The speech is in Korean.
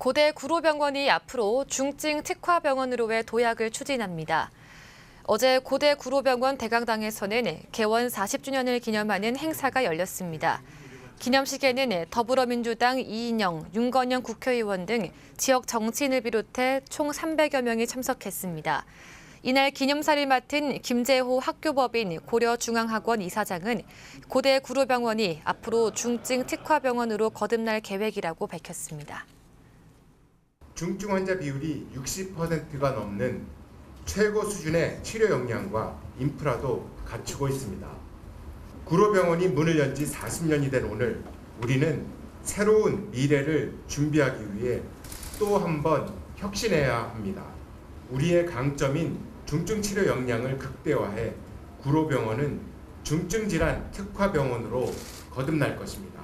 고대 구로병원이 앞으로 중증 특화병원으로의 도약을 추진합니다. 어제 고대 구로병원 대강당에서는 개원 40주년을 기념하는 행사가 열렸습니다. 기념식에는 더불어민주당 이인영, 윤건영 국회의원 등 지역 정치인을 비롯해 총 300여 명이 참석했습니다. 이날 기념사를 맡은 김재호 학교법인 고려중앙학원 이사장은 고대 구로병원이 앞으로 중증 특화병원으로 거듭날 계획이라고 밝혔습니다. 중증 환자 비율이 60%가 넘는 최고 수준의 치료 역량과 인프라도 갖추고 있습니다. 구로병원이 문을 연 지 40년이 된 오늘 우리는 새로운 미래를 준비하기 위해 또 한 번 혁신해야 합니다. 우리의 강점인 중증 치료 역량을 극대화해 구로병원은 중증 질환 특화 병원으로 거듭날 것입니다.